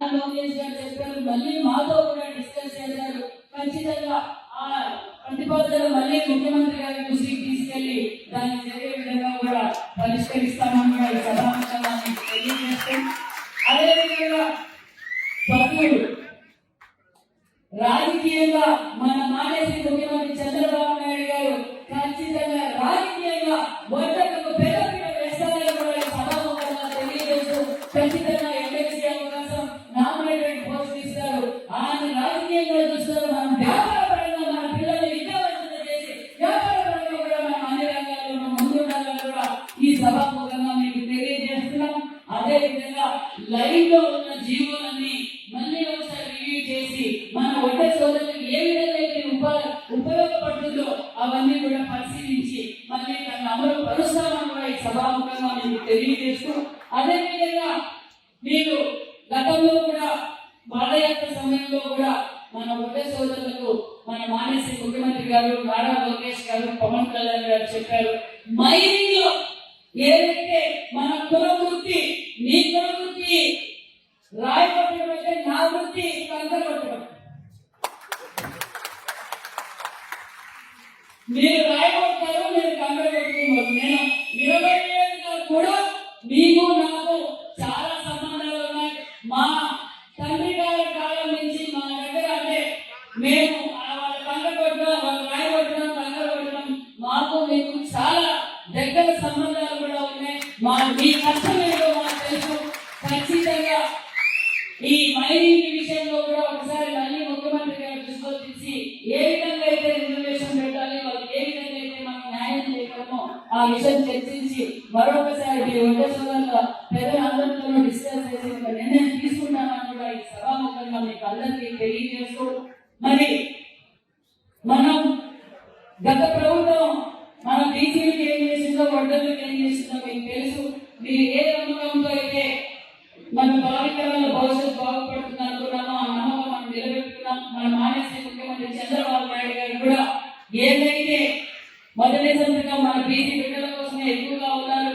లోకేష్ గారు చెప్పారు మళ్ళీ మాతో కూడా డిస్కస్ చేశారు. ఖచ్చితంగా ఆ ప్రతిపాదనలు మళ్ళీ ముఖ్యమంత్రి గారి దృష్టికి తీసుకెళ్ళి దాన్ని జరిగే విధంగా కూడా పరిష్కరిస్తామని కూడా ఈ సభాముఖంగా మీకు తెలియజేస్తూ అదేవిధంగా భక్తులు రాజకీయంగా మన మానేసి ముఖ్యమంత్రి చంద్రబాబు నాయుడు గారు ఖచ్చితంగా రాజకీయంగా ఒంటకు పెద్ద వేస్తారని కూడా ఈ సభాముఖంగా తెలియజేస్తూ ఖచ్చితంగా విధంగా లైవ్లో ఉన్న జీవులన్నీ మళ్ళీ ఒకసారి రివ్యూ చేసి మన వంట సోదరులకు ఏ విధంగా అయితే ఉప ఉపయోగపడుతుందో అవన్నీ కూడా పరిశీలించి మళ్ళీ దాన్ని అమలు పరుస్తామని కూడా ఈ సభాముఖంగా మేము తెలియజేస్తూ అదే విధంగా మీరు గతంలో కూడా బాలయాత్ర సమయంలో కూడా మన ఒకే సోదరులకు మన మానేసి ముఖ్యమంత్రి గారు నారా లోకేష్ గారు పవన్ కళ్యాణ్ గారు చెప్పారు మైనింగ్లో ఏదైతే మన కులవృత్తి నీ వృత్తి. రాయి కొట్టడం అయితే నా వృత్తి కంకర కొట్టడం మీరు రాయి కొడతారు మీరు కంకర కొట్టుకున్నారు నేను ఇరవై ఏళ్ళుగా కూడా మీకు నాకు చాలా సంబంధాలు ఉన్నాయి. మా తండ్రి గారి కాలం నుంచి మా దగ్గర అంటే మేము వాళ్ళ కంకర కొట్టడం వాళ్ళ రాయి కొట్టడం కంకర కొట్టడం మాకు మీకు చాలా దగ్గర సంబంధాలు కూడా ఉన్నాయి. మా మీ కష్టం ఏదో ఖచ్చితంగా ఈ మైనింగ్ విషయంలో కూడా ఒకసారి మళ్ళీ ముఖ్యమంత్రి గారు దృష్టిలో తీసి ఏ విధంగా అయితే రిజర్వేషన్ పెట్టాలి వాళ్ళకి ఏ విధంగా అయితే మనం న్యాయం చేయగలమో ఆ విషయం చర్చించి మరొకసారి మీ ఉద్దేశంలో పెద్దలందరితో డిస్కస్ చేసి ఒక నిర్ణయం తీసుకుంటామని కూడా ఈ సభాముఖంగా మీకు అందరికీ తెలియజేస్తూ మరి మనం గత ప్రభుత్వం మన బీసీలకు ఏం చేసిందో వడ్డలకు ఏం చేసిందో మీకు తెలుసు. మీరు ఏ రంగంతో అయితే కార్యక్రమంలో భవిష్యత్తు బాగుపడుతుంది అనుకున్నాము ఆ నమ్మకం మనం నిలబెట్టుకున్నాం. మన మానేసి ముఖ్యమంత్రి చంద్రబాబు